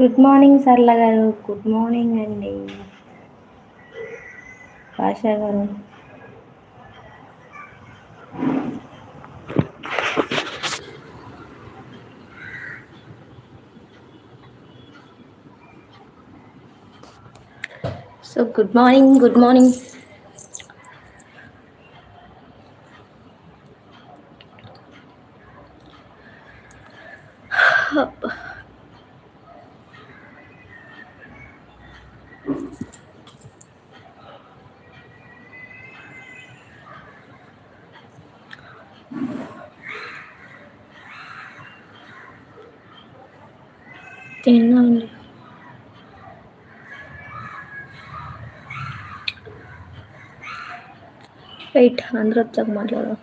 Good morning Sarla గారు. Good morning అండి. భాషా గారు. So good morning good morning అబ్బా వెయిట్ అందరూ వచ్చాక మాట్లాడదాం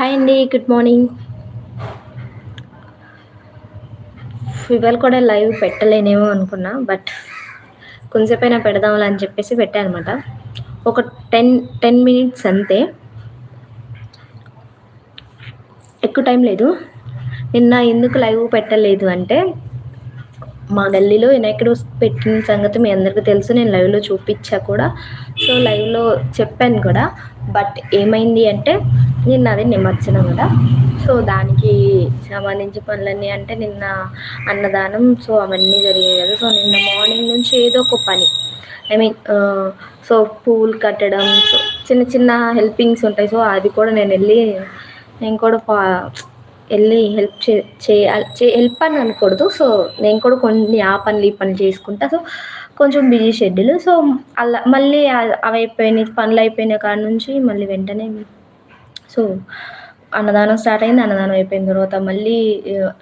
హాయ్ అండి గుడ్ మార్నింగ్ ఇవాళ కూడా లైవ్ పెట్టలేనేమో అనుకున్నా బట్ కొంచెంసేపైనా పెడదాంలే అని చెప్పేసి పెట్టాను అనమాట ఒక టెన్ టెన్ మినిట్స్ అంతే. ఎక్కువ టైం లేదు. నిన్న ఎందుకు లైవ్ పెట్టలేదు అంటే మా గల్లీలో వినాయకుడు పెట్టిన సంగతి మీ అందరికీ తెలుసు నేను లైవ్లో చూపించా కూడా. సో లైవ్లో చెప్పాను కూడా. బట్ ఏమైంది అంటే నిన్న అదే నిమజ్జనం కదా. సో దానికి సంబంధించి పనులన్నీ అంటే నిన్న అన్నదానం సో అవన్నీ జరిగాయి కదా. సో నిన్న మార్నింగ్ నుంచి ఏదో ఒక పని. ఐ మీన్ సో పూలు కట్టడం సో చిన్న చిన్న హెల్పింగ్స్ ఉంటాయి. సో అది కూడా నేను వెళ్ళి నేను కూడా వెళ్ళి హెల్ప్ చే చేయాలి చే హెల్ప్ అని అనకూడదు. సో నేను కూడా కొన్ని ఆ పనులు ఈ పనులు చేసుకుంటా. సో కొంచెం బిజీ షెడ్యూల్ సో అలా మళ్ళీ అవి అయిపోయినాయి పనులు అయిపోయిన కాడ నుంచి మళ్ళీ వెంటనే సో అన్నదానం స్టార్ట్ అయింది అన్నదానం అయిపోయిన తర్వాత మళ్ళీ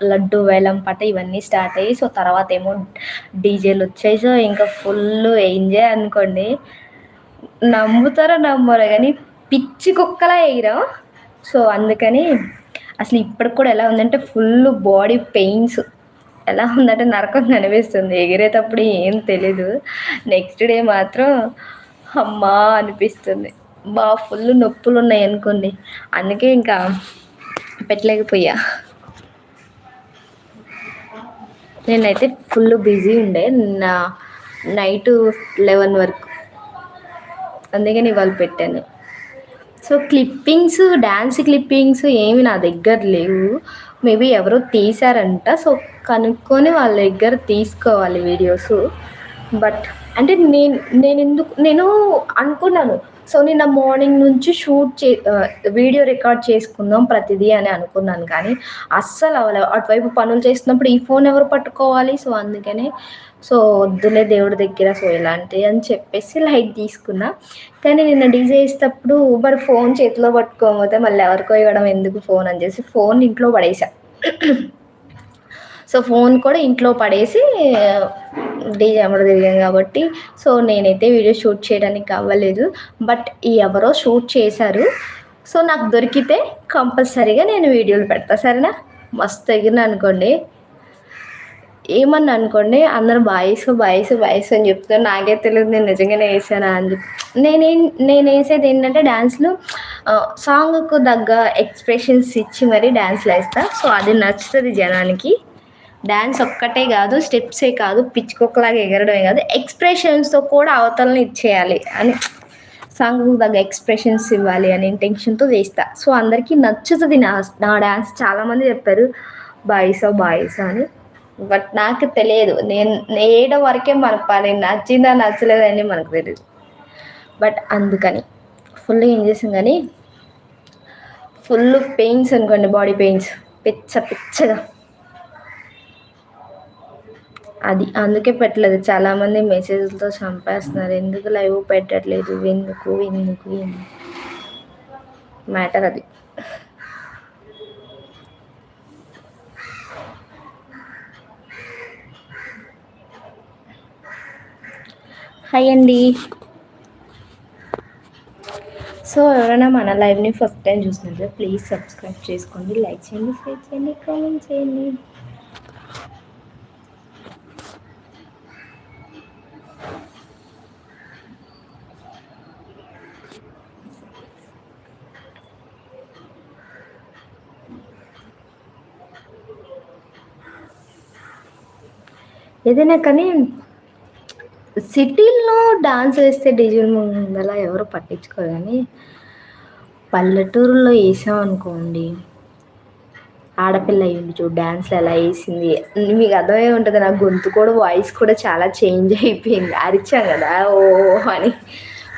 లడ్డు వేలం పట ఇవన్నీ స్టార్ట్ అయ్యి సో తర్వాత ఏమో డీజేలు వచ్చాయి. సో ఇంకా ఫుల్ ఎంజాయ్ అనుకోండి. నమ్ముతారో నమ్మరో కానీ పిచ్చి కుక్కలా వేయరా సో అందుకని అసలు ఇప్పటికి కూడా ఎలా ఉందంటే ఫుల్ బాడీ పెయిన్స్ ఎలా ఉందంటే నరకం కనిపిస్తుంది. ఎగిరేటప్పుడు ఏం తెలీదు. నెక్స్ట్ డే మాత్రం అమ్మా అనిపిస్తుంది. బా ఫుల్ నొప్పులు ఉన్నాయి అనుకోండి. అందుకే ఇంకా పెట్టలేకపోయా. నేనైతే ఫుల్ బిజీ ఉండే. నా నైట్ లెవెన్ వరకు. అందుకని ఇవాళ పెట్టాను. సో క్లిప్పింగ్స్ డ్యాన్స్ క్లిప్పింగ్స్ ఏమి నా దగ్గర లేవు. మేబీ ఎవరో తీశారంట. సో కనుక్కొని వాళ్ళ దగ్గర తీసుకోవాలి వీడియోస్. బట్ అంటే నేను నేను ఎందుకు నేను అనుకున్నాను. సో నిన్న మార్నింగ్ నుంచి షూట్ చే వీడియో రికార్డ్ చేసుకుందాం ప్రతిదీ అని అనుకున్నాను కానీ అస్సలు అవ్వలేదు అటువైపు పనులు చేస్తున్నప్పుడు ఈ ఫోన్ ఎవరు పట్టుకోవాలి? సో అందుకనే సో వద్దులే దేవుడి దగ్గర సో ఇలాంటివి అని చెప్పేసి లైట్ తీసుకున్నా. కానీ నిన్న డీజే వేసేటప్పుడు మరి ఫోన్ చేతిలో పట్టుకోకపోతే మళ్ళీ ఎవరికో ఇవ్వడం ఎందుకు ఫోన్ అని చేసి ఫోన్ ఇంట్లో పడేసా. సో ఫోన్ కూడా ఇంట్లో పడేసి డీజే అమ్మడు తిరిగాం కాబట్టి. సో నేనైతే వీడియో షూట్ చేయడానికి అవ్వలేదు బట్ ఎవరో షూట్ చేశారు. సో నాకు దొరికితే కంపల్సరీగా నేను వీడియోలు పెడతా సరేనా? మస్తు ఎగిరిన అనుకోండి. ఏమన్నా అనుకోండి అందరు బాయ్స్ బాయ్స్ బాయ్స్ అని చెప్తారు నాకే తెలియదు నేను నిజంగానే వేసానా అని చెప్పి. నేనేం నేను వేసేది ఏంటంటే డ్యాన్స్లో సాంగ్కు తగ్గ ఎక్స్ప్రెషన్స్ ఇచ్చి మరీ డ్యాన్స్లు వేస్తా. సో అది నచ్చుతుంది జనానికి. డ్యాన్స్ ఒక్కటే కాదు స్టెప్సే కాదు పిచ్చుకొక్కలాగా ఎగరడమే కాదు ఎక్స్ప్రెషన్స్తో కూడా అవతలని ఇచ్చేయాలి అని. సాంగ్కు తగ్గ ఎక్స్ప్రెషన్స్ ఇవ్వాలి అనే ఇంటెన్షన్తో చేస్తా. సో అందరికీ నచ్చుతుంది నా నా డ్యాన్స్ చాలామంది చెప్పారు బాయ్సా బాయ్సా అని. బట్ నాకు తెలియదు. నేను ఏడో వరకే మన పని నచ్చిందా నచ్చలేదని మనకు తెలియదు బట్ అందుకని ఫుల్ ఏం చేసాం కానీ ఫుల్ పెయిన్స్ అనుకోండి బాడీ పెయిన్స్. పిచ్చ పిచ్చగా. అది అందుకే పెట్టలేదు. చాలామంది మెసేజ్లతో చంపేస్తున్నారు. ఎందుకు లైవ్ పెట్టట్లేదు? ఎందుకు? ఎందుకు? మ్యాటర్ అది. హాయ్ అండి. సో ఎవరైనా మన లైవ్ని ఫస్ట్ టైం చూసినట్లయితే ప్లీజ్ సబ్స్క్రైబ్ చేసుకోండి లైక్ చేయండి షేర్ చేయండి కామెంట్ చేయండి. ఏదైనా కానీ సిటీల్లో డాన్స్ వేస్తే డీజే ముందలా ఎవరు పట్టించుకోరు కానీ పల్లెటూరులో వేసామనుకోండి ఆడపిల్ల అయ్యింది చూడు డ్యాన్స్లు ఎలా వేసింది. మీకు అర్థమై ఉంటుంది నా గొంతు కూడా వాయిస్ కూడా చాలా చేంజ్ అయిపోయింది. అరిచాం కదా ఓ అని.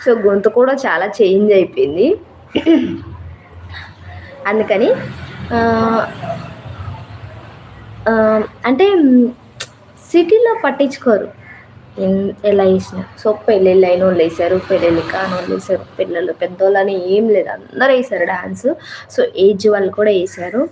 సో గొంతు కూడా చాలా చేంజ్ అయిపోయింది. అందుకని అంటే సిటీలో పట్టించుకోరు. ఎలా వేసిన సో పెళ్ళిళ్ళు అయిన వాళ్ళు వేసారు పెళ్ళిళ్ళు కాని వాళ్ళు వేసారు పిల్లలు పెద్దోళ్ళని ఏం లేదు. అందరూ వేసారు డాన్స్. సో ఏజ్ వాళ్ళు కూడా వేసారు.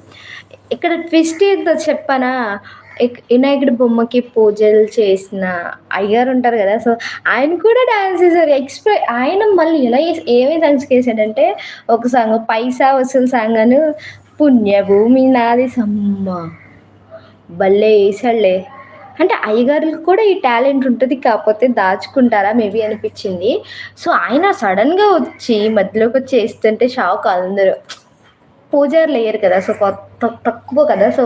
ఇక్కడ ట్విస్ట్ ఏంటో చెప్పనా? వినాయకుడి బొమ్మకి పూజలు చేసిన అయ్యారు ఉంటారు కదా. సో ఆయన కూడా డాన్స్ చేశారు. ఎక్స్ప్రె ఆయన మళ్ళీ ఎలా ఏమేమి సాంగ్స్ వేసాడంటే ఒక సాంగ్ పైసా వసూలు సాంగ్ అని పుణ్యభూమి నాది సమ్మ. భలే వేసాడులే అంటే అయ్యగారులకు కూడా ఈ టాలెంట్ ఉంటుంది కాకపోతే దాచుకుంటారా మేబీ అనిపించింది. సో ఆయన సడన్గా వచ్చి మధ్యలోకి వచ్చి వేస్తుంటే షాక్ అందరూ. పూజారులు లేయరు కదా సో తక్కువ కదా. సో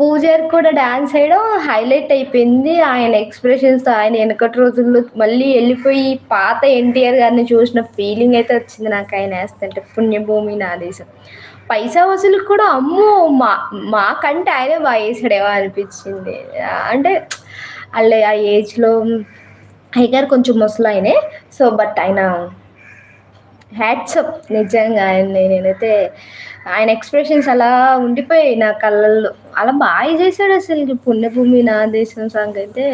పూజారి కూడా డ్యాన్స్ వేయడం హైలైట్ అయిపోయింది. ఆయన ఎక్స్ప్రెషన్స్ ఆయన వెనకటి రోజుల్లో మళ్ళీ వెళ్ళిపోయి పాత ఎన్టీఆర్ గారిని చూసిన ఫీలింగ్ అయితే వచ్చింది నాకు. ఆయన వేస్తుంటే పుణ్యభూమి నా దేశం. పైసా వసూలు కూడా అమ్మో మా మాకంటే ఆయనే బాగా వేసాడేమో అనిపించింది. అంటే అల్లే ఆ ఏజ్లో అయ్యగారు కొంచెం ముసలు ఆయనే. సో బట్ ఆయన హ్యాట్సప్ నిజంగా ఆయన నేనైతే ఆయన ఎక్స్ప్రెషన్స్ అలా ఉండిపోయాయి నా కళ్ళల్లో. అలా బాగా చేశాడు అసలు. పుణ్యభూమి నా దేశం సాంగ్ అయితే.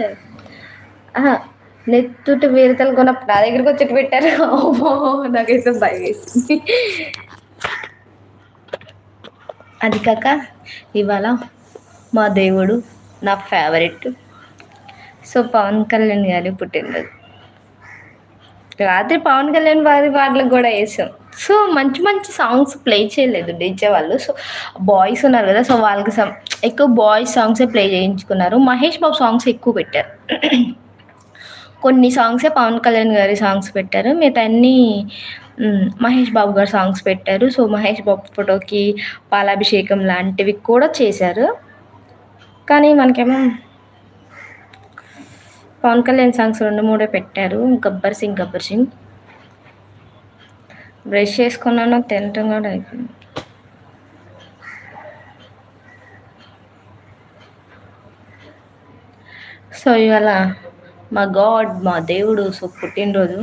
నెత్తుటి వీరతలు కొన్నప్పుడు నా దగ్గరకు వచ్చి పెట్టారు. నాకైతే భయం వేసింది. అది కాక ఇవాళ మా దేవుడు నా ఫేవరెట్ సో పవన్ కళ్యాణ్ గారి పుట్టినరోజు. రాత్రి పవన్ కళ్యాణ్ వారి వాళ్ళకి కూడా వేసాం. సో మంచి మంచి సాంగ్స్ ప్లే చేయలేదు డీజే వాళ్ళు. సో బాయ్స్ ఉన్నారు కదా సో వాళ్ళకి ఎక్కువ బాయ్స్ సాంగ్సే ప్లే చేయించుకున్నారు. మహేష్ బాబు సాంగ్స్ ఎక్కువ పెట్టారు. కొన్ని సాంగ్సే పవన్ కళ్యాణ్ గారి సాంగ్స్ పెట్టారు. మిగతా అన్ని మహేష్ బాబు గారు సాంగ్స్ పెట్టారు. సో మహేష్ బాబు ఫోటోకి పాలాభిషేకం లాంటివి కూడా చేశారు. కానీ మనకేమో పవన్ కళ్యాణ్ సాంగ్స్ రెండు మూడే పెట్టారు. గబ్బర్ సింగ్ గబ్బర్ సింగ్. బ్రష్ చేసుకున్నాను తినటం కూడా అయిపోయింది. సో ఇవాళ మా గాడ్ మా దేవుడు సో పుట్టినరోజు.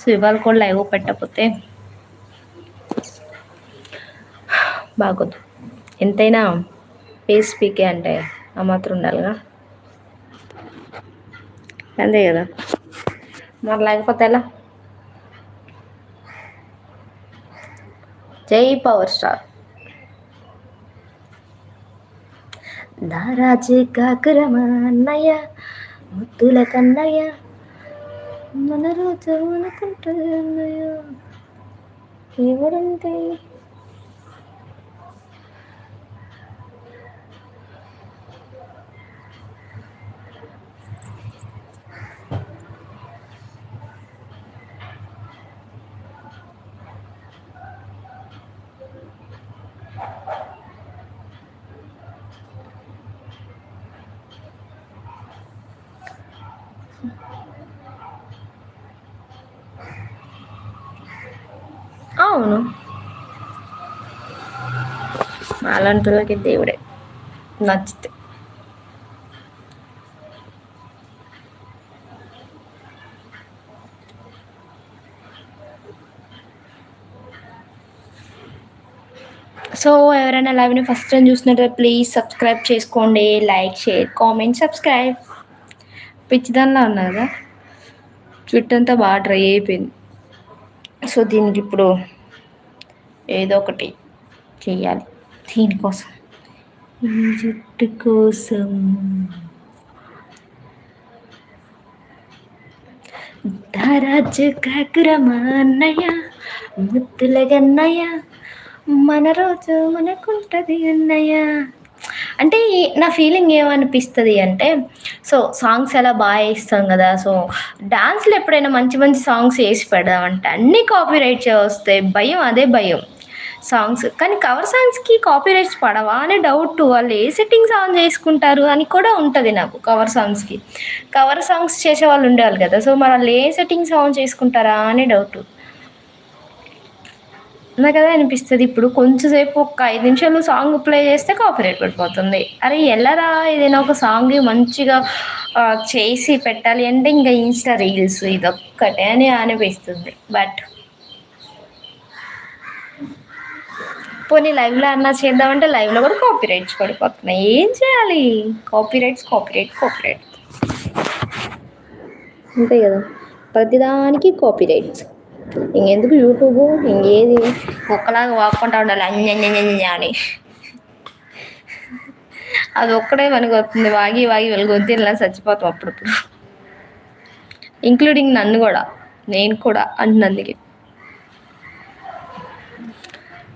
సో ఇవాళ కూడా లైవ్ పెట్టకపోతే బాగోదు. ఎంతైనా పేస్ పీకే అంటే ఆ మాత్రం ఉండాలిగా. అంతే కదా. మరి లేకపోతే ఎలా? జై పవర్ స్టార్. దారాజీ కాకురమా అన్నయ్య ముత్తుల కన్నయ్య మన రోజు అనుకుంటున్నాయో. ఎవరంటే అవును. అలాంటి వాళ్ళకి దేవుడే. నచ్చితే. సో ఎవరైనా లైవ్ని ఫస్ట్ టైం చూసినట్టు ప్లీజ్ సబ్స్క్రైబ్ చేసుకోండి. Like share comment subscribe. పిచ్చిదానిలా ఉన్నా కదా. జుట్టు అంతా బాగా డ్రై అయిపోయింది. సో దీనికి ఇప్పుడు ఏదో ఒకటి చేయాలి దీనికోసం. ఈ జుట్టు కోసం. ధరాజు కాకురమా అన్నయ్య ముద్దుల గన్నయ్య మన రోజు మనకుంటుంది అన్నయ్య. అంటే నా ఫీలింగ్ ఏమనిపిస్తుంది అంటే సో సాంగ్స్ ఎలా బాగా వేస్తాం కదా సో డాన్స్లు ఎప్పుడైనా మంచి మంచి సాంగ్స్ వేసి పెడదామంటే అన్నీ కాపీరైట్ వస్తాయి భయం అదే భయం. సాంగ్స్ కానీ కవర్ సాంగ్స్కి కాపీ రైట్స్ పడవా అనే డౌట్ వాళ్ళు ఏ సెట్టింగ్స్ ఆన్ చేసుకుంటారు అని కూడా ఉంటుంది నాకు కవర్ సాంగ్స్కి కవర్ సాంగ్స్ చేసే వాళ్ళు ఉండేవాళ్ళు కదా సో మరి వాళ్ళు ఏ సెట్టింగ్స్ ఆన్ చేసుకుంటారా అనే డౌట్ నాకు అదే అనిపిస్తుంది ఇప్పుడు కొంచెంసేపు ఒక ఐదు నిమిషాలు సాంగ్ ప్లే చేస్తే కాపీరైట్ పడిపోతుంది. అరే ఎల్లరా ఏదైనా ఒక సాంగ్ మంచిగా చేసి పెట్టాలి అంటే ఇంకా ఇన్స్టా రీల్స్ ఇదొక్కటే అని అనిపిస్తుంది. బట్ పోనీ లైవ్లో అన్నా చేద్దామంటే లైవ్లో కూడా కాపీ రైట్స్ పడిపోతున్నాయి. ఏం చేయాలి? Copy rights copy right copy right అంతే కదా. ప్రతిదానికి కాపీ రైట్స్ ఇంకెందుకు యూట్యూబ్ ఇంకేది? ఒక్కలాగా వాక్కుంటా ఉండాలి. అన్య అని. అది ఒక్కడే వస్తుంది వాగి వాగి వెలుగొద్ది ఇలా చచ్చిపోతాం అప్పుడప్పుడు. ఇంక్లూడింగ్ నన్ను కూడా. నేను కూడా. అంటున్నందుకే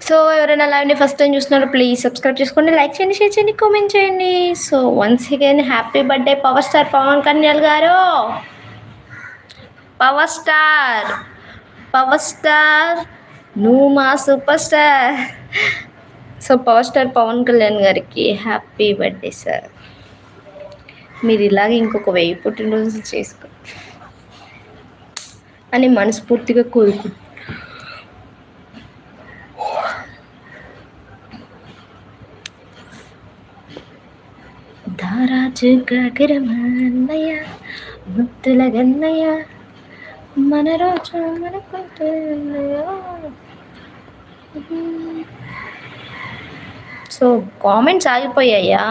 సో ఎవరైనా లైవ్ని ఫస్ట్ టైం చూస్తున్నారు ప్లీజ్ సబ్స్క్రైబ్ చేసుకోండి లైక్ చేయండి షేర్ చేయండి కామెంట్ చేయండి. So once again happy birthday power star Pawan Kalyan garu. Power star power star నువ్వు మా super star so power star Pawan Kalyan గారికి హ్యాపీ బర్త్డే సార్ మీరు ఇలాగే ఇంకొక వెయ్యి పుట్టినరోజు చేసుకో అని మనస్ఫూర్తిగా కోరుకు దారాజు గగరమన్నయ్య ముద్దుల గన్నయ్య మన రోజు సో కామెంట్స్ ఆగిపోయాయా?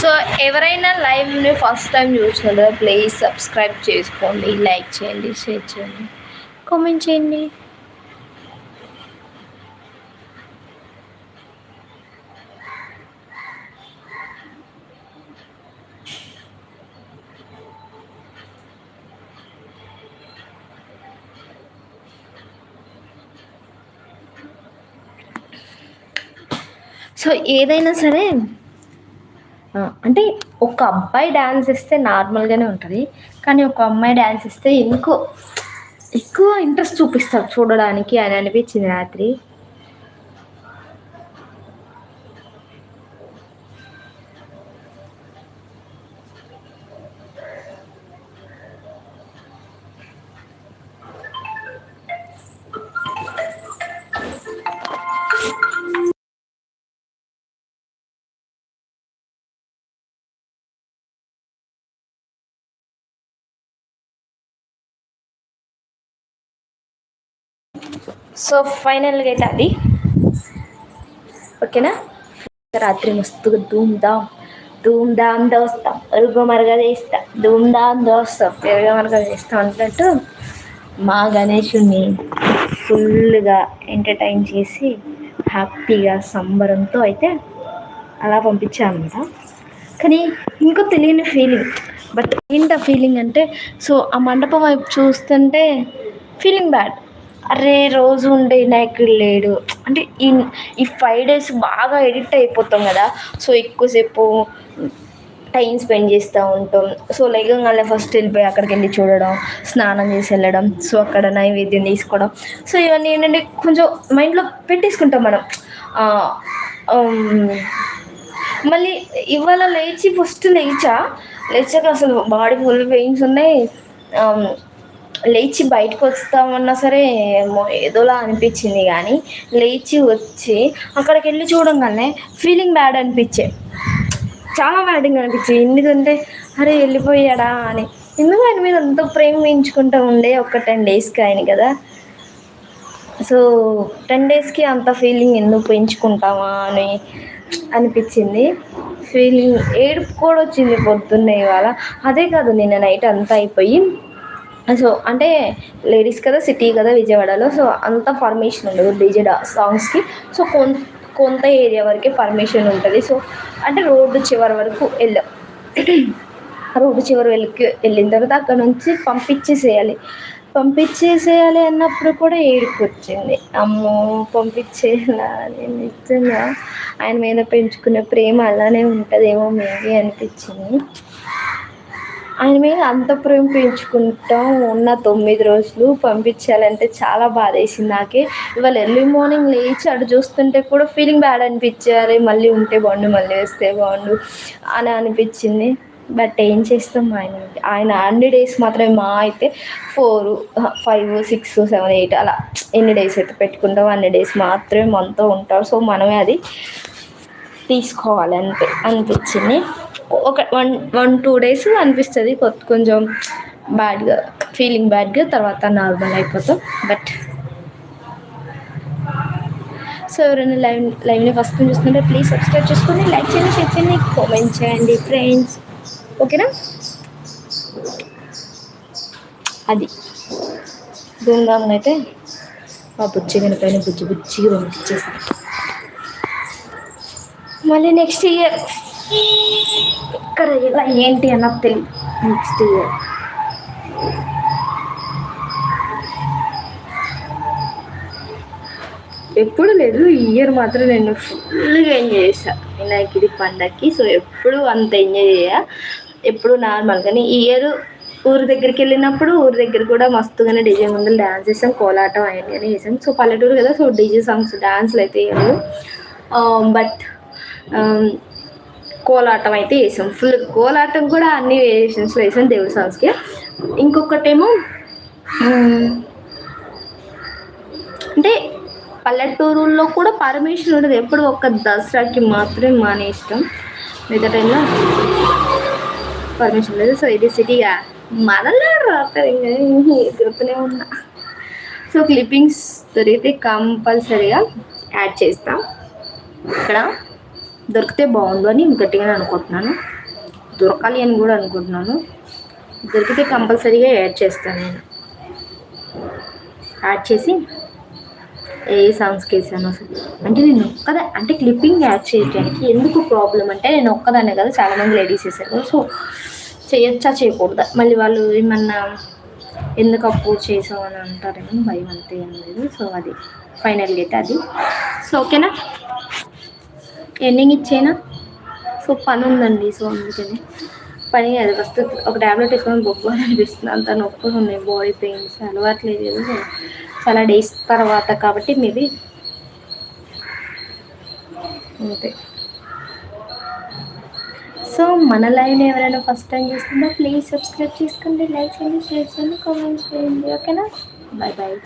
సో ఎవరైనా లైవ్ని ఫస్ట్ టైం చూసినారో ప్లీజ్ సబ్స్క్రైబ్ చేసుకోండి లైక్ చేయండి షేర్ చేయండి కామెంట్ చేయండి. సో ఏదైనా సరే అంటే ఒక అబ్బాయి డ్యాన్స్ ఇస్తే నార్మల్గానే ఉంటుంది. కానీ ఒక అమ్మాయి డ్యాన్స్ ఇస్తే ఎందుకో ఎక్కువ ఇంట్రెస్ట్ చూపిస్తారు చూడడానికి అని అనిపించింది రాత్రి. సో ఫైనల్గా అయితే అది. ఓకేనా? రాత్రి మస్తుగా ధూమ్ ధామ్ ధూమ్ ధామ్ దోస్తాం అరుగు చేస్తాం ధూమ్ ధామ్ దోస్తాం పెరుగ మరగ చేస్తాం అన్నట్టు మా గణేషుని ఫుల్గా ఎంటర్టైన్ చేసి హ్యాపీగా సంబరంతో అయితే అలా పంపించామన్నమాట కానీ ఇంకో తెలియని ఫీలింగ్. బట్ ఏంటి ఆ ఫీలింగ్ అంటే సో ఆ మండపం వైపు చూస్తుంటే ఫీలింగ్ బ్యాడ్. అరే రోజు ఉండే వినాయకుడు లేడు. అంటే ఈ ఈ ఫైవ్ డేస్ బాగా ఎడిక్ట్ అయిపోతాం కదా. సో ఎక్కువసేపు టైం స్పెండ్ చేస్తూ ఉంటాం. సో లేగంగానే ఫస్ట్ వెళ్ళిపోయి అక్కడికి వెళ్ళి చూడడం స్నానం చేసి వెళ్ళడం సో అక్కడ నైవేద్యం తీసుకోవడం. సో ఇవన్నీ ఏంటంటే కొంచెం మైండ్లో పెట్టేసుకుంటాం మనం. మళ్ళీ ఇవాళ లేచి ఫస్ట్ లేచా. లేచాక అసలు బాడీ ఫుల్ పెయిన్స్ ఉన్నాయి. లేచి బయటకు వస్తామన్నా సరే ఏదోలా అనిపించింది కానీ లేచి వచ్చి అక్కడికి వెళ్ళి చూడంగానే ఫీలింగ్ బ్యాడ్ అనిపించే. చాలా బ్యాడింగ్ అనిపించింది ఎందుకంటే అరే వెళ్ళిపోయాడా? అని. ఎందుకు ఆయన మీద అంత ప్రేమ వేయించుకుంటూ ఉండే ఒక టెన్ డేస్కి ఆయన కదా? సో టెన్ డేస్కి అంత ఫీలింగ్ ఎందుకు పెంచుకుంటామా అని అనిపించింది. ఫీలింగ్ ఏడుపు కూడా వచ్చింది పొద్దున్నే ఇవాళ. అదే కాదు నిన్న నైట్ అంతా అయిపోయి సో అంటే లేడీస్ కదా సిటీ కదా విజయవాడలో సో అంత పర్మిషన్ ఉండదు డీజే సాంగ్స్కి సో కొంత కొంత ఏరియా వరకే పర్మిషన్ ఉంటుంది. సో అంటే రోడ్డు చివరి వరకు వెళ్ళాం రోడ్డు చివరి వెళ్ళి వెళ్ళిన తర్వాత అక్కడ నుంచి పంపించేసేయాలి. పంపించేసేయాలి అన్నప్పుడు కూడా ఏడుపు వచ్చింది. అమ్మో పంపించేయాలి నిజంగా. ఆయన మీద పెంచుకునే ప్రేమ అలానే ఉంటుందేమో మేబీ అనిపించింది. ఆయన మీద అంత ప్రేమ పెంచుకుంటాం ఉన్న తొమ్మిది రోజులు పంపించాలంటే చాలా బాధ వేసింది నాకే. ఇవాళ ఎర్లీ మార్నింగ్ లేచి అటు చూస్తుంటే కూడా ఫీలింగ్ బ్యాడ్ అనిపించారు మళ్ళీ ఉంటే బాగుండు మళ్ళీ వస్తే బాగుండు అని అనిపించింది. బట్ ఏం చేస్తాం ఆయన? ఆయన అన్ని డేస్ మాత్రమే మా అయితే four five six seven eight అలా ఎన్ని డేస్ అయితే పెట్టుకుంటాం అన్ని డేస్ మాత్రమే మనతో ఉంటారు. సో మనమే అది తీసుకోవాలి అనిపించింది. ఒక వన్ వన్ టూ డేస్ అనిపిస్తుంది. కొత్త కొంచెం బ్యాడ్గా ఫీలింగ్ బ్యాడ్గా తర్వాత నార్మల్ అయిపోతాం. బట్ సో ఎవరైనా లైవ్ లైవ్ని ఫస్ట్ చూస్తుంటే ప్లీజ్ సబ్స్క్రైబ్ చేసుకోండి లైక్ చేయండి షేర్ చేయండి కామెంట్ చేయండి ఫ్రెండ్స్ ఓకేనా అది. ధూమ్ధామ్గా అయితే మా బుజ్జి పైన బుజ్జి బుజ్జిగా పంపించేసాను మళ్ళీ నెక్స్ట్ ఇయర్ ఇక్కడ ఇలా ఏంటి అన్నది తెలియదు నెక్స్ట్ ఇయర్ ఎప్పుడు లేదు ఈ ఇయర్ మాత్రం నేను ఫుల్గా ఎంజాయ్ చేశాను వినాయకుడి పండగకి సో ఎప్పుడు అంత ఎంజాయ్ చేయ. ఎప్పుడు నార్మల్గానే ఈ ఇయర్ ఊరి దగ్గరికి వెళ్ళినప్పుడు ఊరి దగ్గర కూడా మస్తుగానే డీజే ముందు డ్యాన్స్ చేసాం కోలాటం అవన్నీ అని చేసాం సో పల్లెటూరు కదా సో డీజే సాంగ్స్ డ్యాన్స్లు అయితే వేయలేదు బట్ um, కోలాటం అయితే వేసాం ఫుల్ కోలాటం కూడా అన్ని వేరియేషన్స్లో వేసాం దేవుడి సాంగ్స్కి ఇంకొకటేమో అంటే పల్లెటూరుల్లో కూడా పర్మిషన్ ఉండదు. ఎప్పుడు ఒక దసరాకి మాత్రమే మానే ఇష్టం. మిగతా టైంలో పర్మిషన్ లేదు. సో ఇది సిటీగా మనలో గుర్తునే ఉన్నా. సో క్లిప్పింగ్స్ దొరికితే కంపల్సరీగా యాడ్ చేస్తాం. ఇక్కడ దొరికితే బాగుండు అని గట్టిగానే అనుకుంటున్నాను. దొరకాలి అని కూడా అనుకుంటున్నాను. దొరికితే కంపల్సరీగా యాడ్ చేస్తాను నేను. యాడ్ చేసి ఏ సాంగ్స్కి వేసాను అసలు. అంటే నేను ఒక్కదా అంటే క్లిప్పింగ్ యాడ్ చేయడానికి ఎందుకు ప్రాబ్లం అంటే నేను ఒక్కదాన్నే కదా చాలామంది లేడీస్ వేసారు సో చేయొచ్చా చేయకూడదా? మళ్ళీ వాళ్ళు ఏమన్నా ఎందుకు అప్పోర్ట్ చేసావు అని అంటారేమో భయం అంతే ఏం లేదు. సో అది ఫైనల్గా అయితే అది. సో ఓకేనా? ఎండింగ్ ఇచ్చేనా? సో పని ఉందండి సో అందుకని. పని అది ఫస్ట్ ఒక ట్యాబ్లెట్ వేసుకొని బొబ్బు అనిపిస్తుంది అంత నొప్పులు ఉన్నాయి. బాడీ పెయిన్స్ అలవాట్లేదు సో చాలా డేస్ తర్వాత కాబట్టి మేబీ అంతే. సో మన లైవ్ని ఎవరైనా ఫస్ట్ టైం చూస్తుందో ప్లీజ్ సబ్స్క్రైబ్ చేసుకోండి. లైక్ చేయండి. షేర్ చేయండి. కామెంట్స్ చేయండి. ఓకేనా? Bye bye